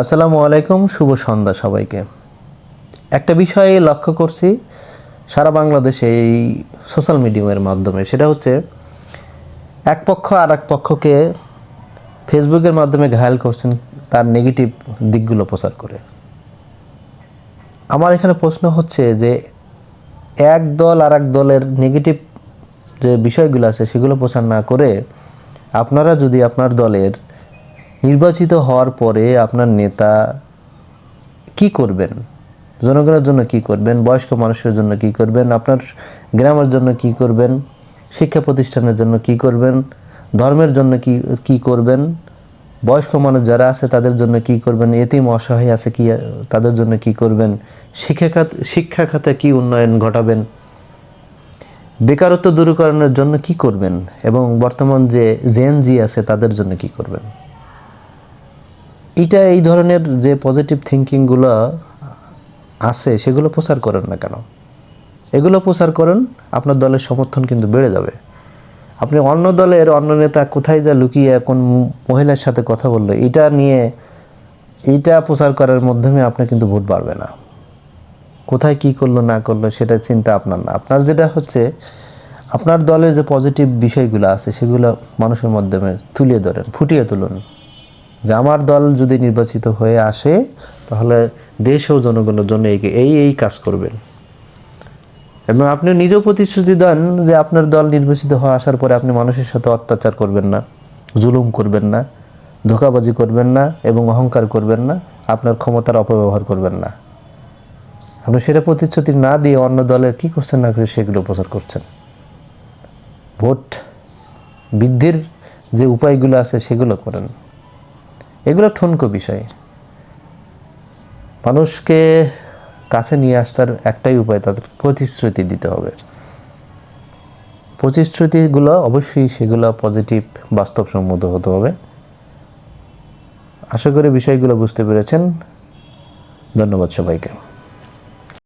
আসসালামু আলাইকুম, শুভ সন্ধ্যা সবাইকে। একটা বিষয়ে লক্ষ্য করছি, সারা বাংলাদেশে এই সোশ্যাল মিডিয়ামের মাধ্যমে, সেটা হচ্ছে এক পক্ষ আর এক পক্ষকে ফেসবুকের মাধ্যমে ঘায়াল করছেন, তার নেগেটিভ দিকগুলো প্রচার করে। আমার এখানে প্রশ্ন হচ্ছে যে, এক দল আর এক দলের নেগেটিভ যে বিষয়গুলো আছে, সেগুলো প্রচার না করে আপনারা যদি আপনার দলের নির্বাচিত হওয়ার পরে আপনার নেতা কি করবেন জনগণের জন্য কি করবেন বয়স্ক মানুষের জন্য কি করবেন আপনার গ্রামের জন্য কি করবেন শিক্ষা প্রতিষ্ঠানের জন্য কি করবেন ধর্মের জন্য কি কি করবেন বয়স্ক মানুষ যারা আছে তাদের জন্য কি করবেন এতিম অসহায় আছে কি তাদের জন্য কি করবেন শিক্ষা খাত শিক্ষা খাতে কি উন্নয়ন ঘটাবেন বেকারত্ব দূরীকরণের জন্য কি করবেন এবং বর্তমান যে জেএনজি আছে তাদের জন্য কি করবেন এটা এই ধরনের যে পজিটিভ থিঙ্কিংগুলো আছে, সেগুলো প্রচার করেন না কেন? এগুলো প্রচার করেন, আপনার দলের সমর্থন কিন্তু বেড়ে যাবে। আপনি অন্য দলের অন্য নেতা কোথায় যা লুকিয়ে কোন মহিলার সাথে কথা বলল, এটা নিয়ে এইটা প্রচার করার মাধ্যমে আপনার কিন্তু ভোট বাড়বে না। কোথায় কি করল, না করল, সেটা চিন্তা আপনার না। আপনার যেটা হচ্ছে, আপনার দলের যে পজিটিভ বিষয়গুলো আছে, সেগুলো মানুষের মাধ্যমে তুলে ধরেন, ফুটিয়ে তুলুন। যে আমার দল যদি নির্বাচিত হয়ে আসে, তাহলে দেশ ও জনগণের জন্য এই এই কাজ করবেন। এবং আপনি নিজেও প্রতিশ্রুতি দেন যে আপনার দল নির্বাচিত হয়ে আসার পরে আপনি মানুষের সাথে অত্যাচার করবেন না, জুলুম করবেন না, ধোকাবাজি করবেন না এবং অহংকার করবেন না, আপনার ক্ষমতার অপব্যবহার করবেন না। আপনি সেটা প্রতিশ্রুতি না দিয়ে অন্য দলের কি করছেন না করে সেগুলো প্রচার করছেন। ভোট, বৃদ্ধির যে উপায়গুলো আছে সেগুলো করেন। এগুলো ঠুনকো বিষয়। মানুষকে কাছে নিয়ে আসতার একটাই উপায়, তাদের প্রতিশ্রুতি দিতে হবে। প্রতিশ্রুতিগুলো অবশ্যই সেগুলো পজিটিভ বাস্তবসম্মত হতে হবে। আশা করি বিষয়গুলো বুঝতে পেরেছেন। ধন্যবাদ সবাইকে।